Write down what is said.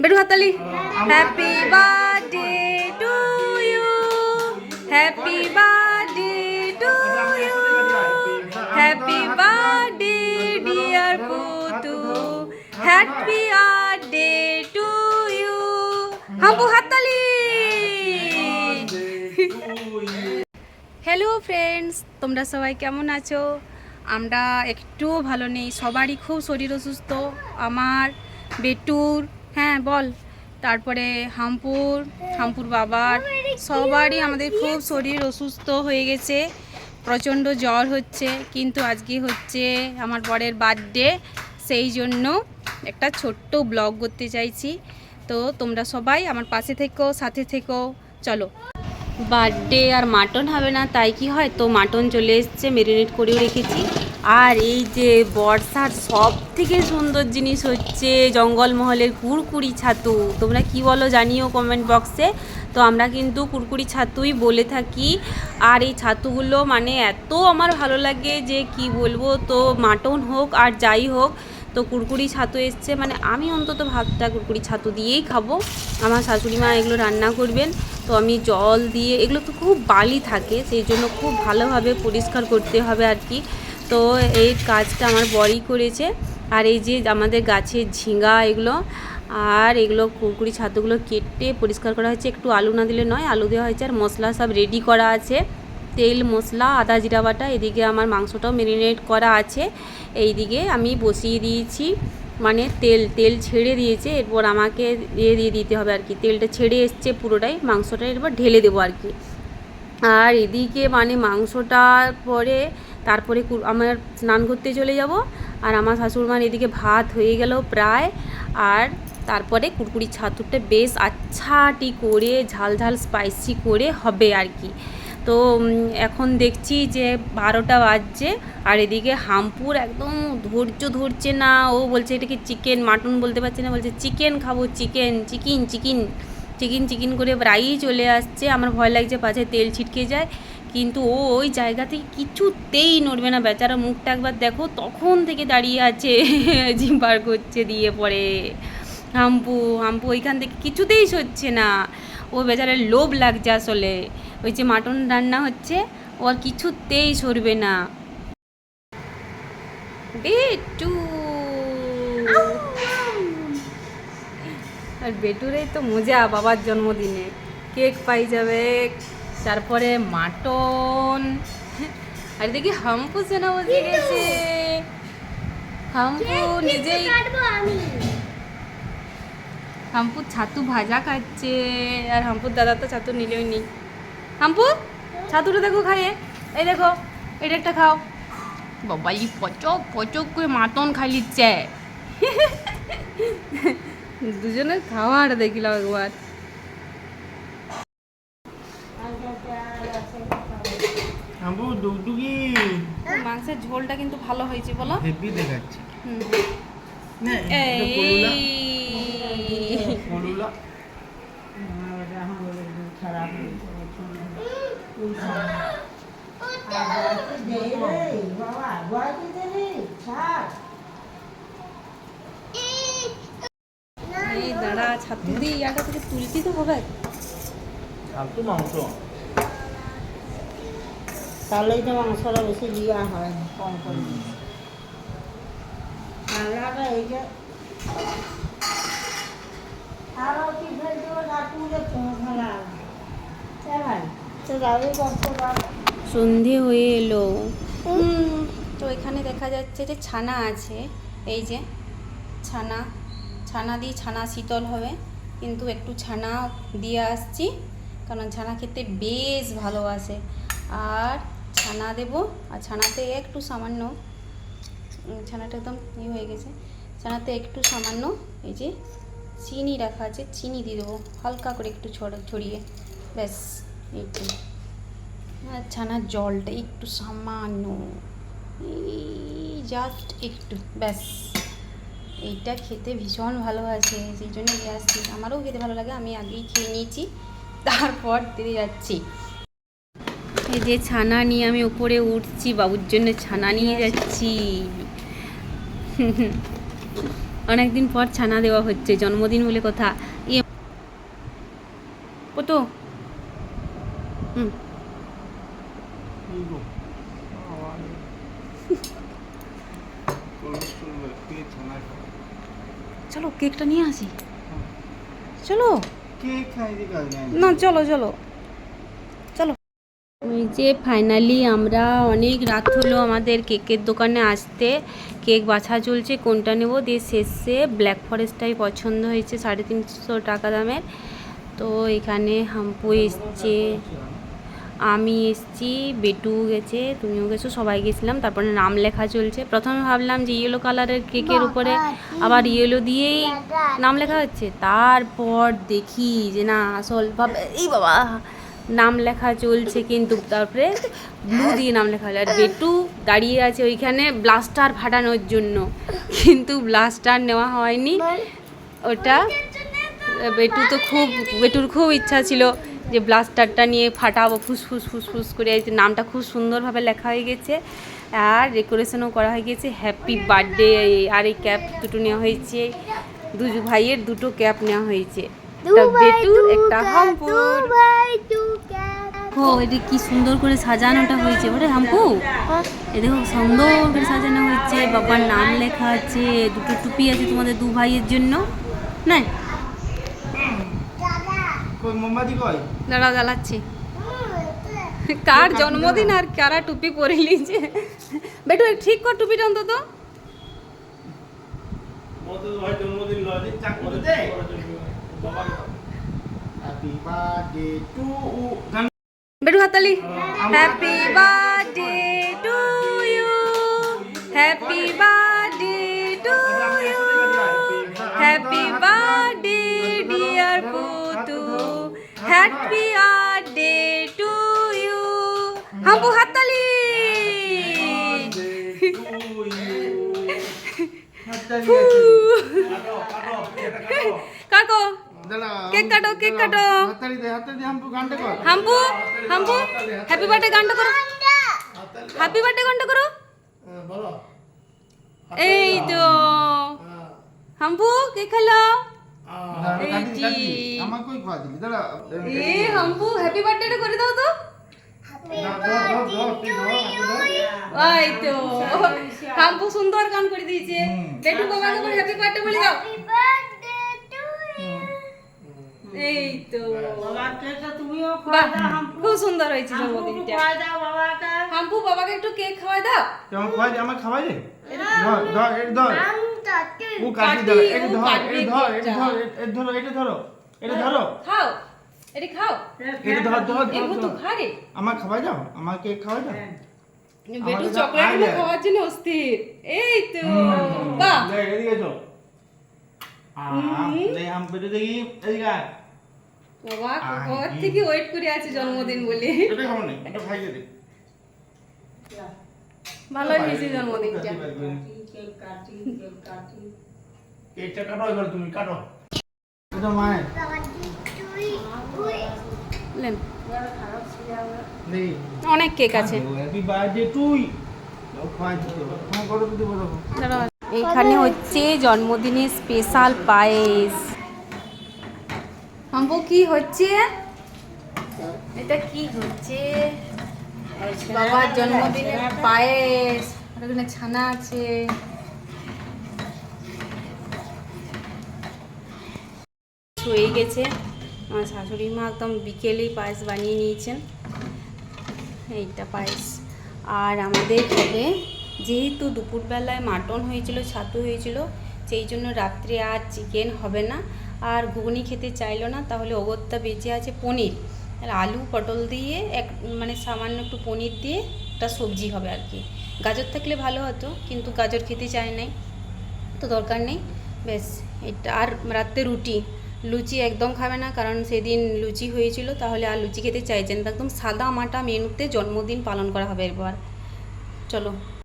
বেটু হাততালি। Happy birthday to you happy birthday to you happy birthday dear Putu happy birthday to you Hampu হাততালি। Hello friends তোমরা সবাই কেমন আছো? আমরা একটুও ভালো নেই। সবারই খুব শরীর অসুস্থ আমার বেটুর হ্যাঁ বল। তারপরে হামপুর হামপুর বাবার, সবারই আমাদের খুব শরীর অসুস্থ হয়ে গেছে, প্রচণ্ড জ্বর হচ্ছে, কিন্তু আজকে হচ্ছে আমার বরের বার্থডে, সেই জন্য একটা ছোট্ট ব্লগ করতে চাইছি। তো তোমরা সবাই আমার পাশে থেকো, সাথে থেকো, চলো। বার্থডে আর মাটন হবে না, তাই কি হয়? তো মাটন চলে এসছে মেরিনেট করেও রেখেছি। আর এই যে বর্ষার সব থেকে সুন্দর জিনিস হচ্ছে জঙ্গলমহলের কুরকুরি ছাতু। তোমরা কি বলো জানিও কমেন্ট বক্সে তো আমরা কিন্তু কুরকুরি ছাতুই বলে থাকি। আর এই ছাতুগুলো মানে এত আমার ভালো লাগে যে কি বলব, তো মাটন হোক আর যাই হোক, তো কুরকুরি ছাতু এসছে। মানে আমি অন্তত ভাতটা কুরকুরি ছাতু দিয়েই খাব। আমার শাশুড়ি মা এগুলো রান্না করবেন। তো আমি জল দিয়ে, এগুলো তো খুব বালি থাকে, সেই জন্য খুব ভালোভাবে পরিষ্কার করতে হবে আর কি। তো এই কাজটা আমার বড়ই করেছে। আর এই যে আমাদের গাছের ঝিঙ্গা এগুলো, আর এগুলো কুরকুরি ছাতুগুলো কেটে পরিষ্কার করা হয়েছে। একটু আলু না দিলে নয়, আলু দেওয়া হয়েছে। আর মশলা সব রেডি করা আছে। তেল, মশলা, আদা, জিরা বাটা, এদিকে আমার মাংসটাও মেরিনেট করা আছে। এইদিকে আমি বসিয়ে দিয়েছি মানে তেল তেল ছেড়ে দিয়েছে। এরপর আমাকে ইয়ে দিয়ে দিতে হবে আর কি। তেলটা ছেড়ে এসছে পুরোটাই, মাংসটা এরপর ঢেলে দেবো আর কি। আর এদিকে মানে মাংসটার পরে তারপরে আমার স্নান করতে চলে যাব। আর আমার শাশুড়মার এদিকে ভাত হয়ে গেল প্রায়। আর তারপরে কুরকুরি ছাতুরটা বেশ আচ্ছাটি করে, ঝাল ঝাল স্পাইসি করে হবে আর কি। তো এখন দেখছি যে বারোটা বাজছে। আর এদিকে হামপুর একদম ধৈর্য ধরছে না। ও বলছে এটা কি চিকেন মাটন বলতে পারছে না। বলছে চিকেন খাব chicken chicken chicken chicken chicken করে প্রায়ই চলে আসছে। আমার ভয় লাগছে পাছে তেল ছিটকে যায়। কিন্তু ও ওই জায়গা থেকে কিছুতেই নড়বে না বেচারা মুখটা একবার দেখো তখন থেকে দাঁড়িয়ে আছে জিম বার করছে দিয়ে পরে। হাম্পু হাম্পু ওইখান থেকে কিছুতেই সরছে না। ও বেচারার লোভ লাগছে আসলে। ওই যে মাটন রান্না হচ্ছে ও আর কিছুতেই সরবে না। বেটু। আর বেটুরেই তো মজা বাবার জন্মদিনে। কেক পাই যাবে। তারপরে মাটন। আর দেখি হাম্পু সেনা বসে গেছে হাম্পু নিজেই হাম্পু ছাতু ভাজা খাচ্ছে। আর হাম্পুর দাদা তো ছাতু নিলেও নি হাম্পু ছাতুটা দেখো খাইয়ে। এই দেখো এটা একটা খাও। বাবা ই পচক পচক করে মাটন খাই লিচ্ছে। দুজনের খাওয়ার দেখিলাম একবার। আবু ডুগডুগি মাংসের ঝোলটা কিন্তু ভালো হয়েছে বলো। হেভি দেখাচ্ছে। হুম। এই। দাঁড়া ছাতু দিয়ে ইয়াটা থেকে তুলতি তো হবে ছাতু মাংস। তাহলেই তো মাংসটা বেশি দেওয়া হয় কম করে। রান্নাটা এই যে আরও কি ফেল দেবো ফেলা ভাই তো সন্ধে হয়ে এলো। তো এখানে দেখা যাচ্ছে যে ছানা আছে। এই যে ছানা ছানা দিয়ে ছানা শীতল হবে। কিন্তু একটু ছানা দিয়ে আসছি। কারণ ছানা খেতে বেশ ভালোবাসে। আর ছানা দেব। আর ছানাতে একটু সামান্য ছানাটা একদম ই হয়ে গেছে। ছানাতে একটু সামান্য এই যে চিনি রাখা আছে, চিনি দিয়ে দেবো হালকা করে একটু ছড়া ছড়িয়ে ব্যাস এইটু আর ছানার জলটা একটু সামান্য জাস্ট একটু, ব্যাস। এইটা খেতে ভীষণ ভালোবাসে সেই জন্য নিয়ে আসছি আমারও খেতে ভালো লাগে, আমি আগেই খেয়ে নিয়েছি, তারপর দিয়ে যাচ্ছি। এই যে ছানা নিয়ে আমি উপরে উঠছি বাবুর জন্য ছানা নিয়ে যাচ্ছি। অনেকদিন পর ছানা দেওয়া হচ্ছে জন্মদিন বলে কথা। ইয়ে কত হুম। চলো কেকটা নিয়ে আসি। চলো। না চলো চলো। যে ফাইনালি আমরা অনেক রাত হলো আমাদের কেকের দোকানে আসতে। কেক বাছা চলছে কোনটা নেব? দিয়ে শেষে ব্ল্যাক ফরেস্টটাই পছন্দ হয়েছে সাড়ে তিনশো টাকা দামের। তো এখানে হাম্পু এসছে। আমি এসছি বেটু গেছে তুমিও গেছো সবাই গেছিলাম। তারপরে নাম লেখা চলছে। প্রথমে ভাবলাম যে ইয়েলো কালারের কেকের উপরে আবার ইয়েলো দিয়েই নাম লেখা হচ্ছে। তারপর দেখি যে না আসল ভাবে এই বাবা! নাম লেখা চলছে কিন্তু তারপরে ব্লু দিয়ে নাম লেখা হলো। আর বেটু দাঁড়িয়ে আছে ওইখানে ব্লাস্টার ফাটানোর জন্য। কিন্তু ব্লাস্টার নেওয়া হয়নি। ওটা বেটু তো খুব, বেটুর খুব ইচ্ছা ছিল যে ব্লাস্টারটা নিয়ে ফাটাবো। ফুসফুস ফুসফুস করে। নামটা খুব সুন্দরভাবে লেখা হয়ে গেছে। আর ডেকোরেশনও করা হয়ে গেছে। হ্যাপি বার্থডে আর এই ক্যাপ দুটো নেওয়া হয়েছে। দুজু ভাইয়ের দুটো ক্যাপ নেওয়া হয়েছে। একটা বেটুর একটা হাম্পুর। ও এটা কি সুন্দর করে সাজানোটা হয়েছে। ওরে হাম্পু এ দেখো সুন্দর করে সাজানো হয়েছে। বাবার নাম লেখা আছে দুটো টুপি আছে তোমাদের দু ভাইয়ের জন্য। না। দাঁড়া জ্বালাচ্ছি। কার জন্মদিন আর কারা টুপি পরে নিয়েছে? বেটু ঠিক কর টুপিটা অন্তত। হ্যাপি বার্থডে টু বেটু হাতালি happy birthday to you happy birthday to you happy birthday dear Putu happy birthday to you Hampu হাততালি কাকো কেক কাটো কেক কাটো। হাতালি দে হাতালি দে হাম্পু হাম্পু হাম্পু হ্যাপি বার্থডে গানটা করো। হ্যাপি বার্থডে গানটা করো। হ্যাঁ, এই তো। হাম্পু কে খেলো। এই হাম্পু হ্যাপি বার্থডে করে দাও তো। ওই তো। হাম্পু সুন্দর গান করে দিয়েছে। বেটু বাবাকে হ্যাপি বার্থডে বলে দাও। এই তো তুমিও বাহ খুব সুন্দর হয়েছে জন্মদিনটা হাম্পু বাবাকে একটু কেক খাওয়াই দাও। কেমন খাওয়াই দে? আমার খাওয়াই দে? ধর ধর এটা ধর। ও কাটি কাটি, দাও এটা ধর কাটবে ধর এটা ধর এটা ধরো এটা ধরো এটা ধরো। খাও এটি খাও। এটা ধর ধর ধর, তো খা রে আমার খাওয়াই দাও আমার কেক খাওয়াই দাও। বেটু চকলেট। খাওয়ার জন্য অস্থির। এই তো। বাহ। এদিকে এসো। আহ, লে, আম পেটে দেখি এদিকে। বাবা কবার থেকে ওয়েট করে আছে জন্মদিন বলে? এটা খাব না এটা খাই দে। ভালো হয়েছে জন্মদিনটা। কেকটা কাটো এবার তুমি কাটো। এটা মায়ের। লেন। অনেক কেক আছে। এখানে হচ্ছে জন্মদিনের স্পেশাল পায়েস। হাম্পু কি হচ্ছে? এটা কি হচ্ছে? বাবার জন্মদিনের পায়েস এখানে ছানা আছে। হয়ে গেছে। আমার শাশুড়ি মা একদম বিকেলেই পায়েস বানিয়ে নিয়েছেন। এইটা পায়েস। আর আমাদের ঘরে যেহেতু দুপুরবেলায় মাটন হয়েছিল ছাতু হয়েছিল সেই জন্য রাত্রে আর চিকেন হবে না। আর ঘুগনি খেতে চাইলো না, তাহলে অগত্যা বেঁচে আছে পনির। আর আলু, পটল দিয়ে এক মানে সামান্য একটু পনির দিয়ে একটা সবজি হবে আর কি। গাজর থাকলে ভালো হতো, কিন্তু গাজর খেতে চায় নাই, তো দরকার নেই। ব্যাস, এটা আর রাত্রে রুটি। লুচি একদম খাবে না, কারণ সেদিন লুচি হয়েছিল, তাহলে আর লুচি খেতে চাইছেন। একদম সাদা মাটা মেনুতে জন্মদিন পালন করা হবে এবার। চলো।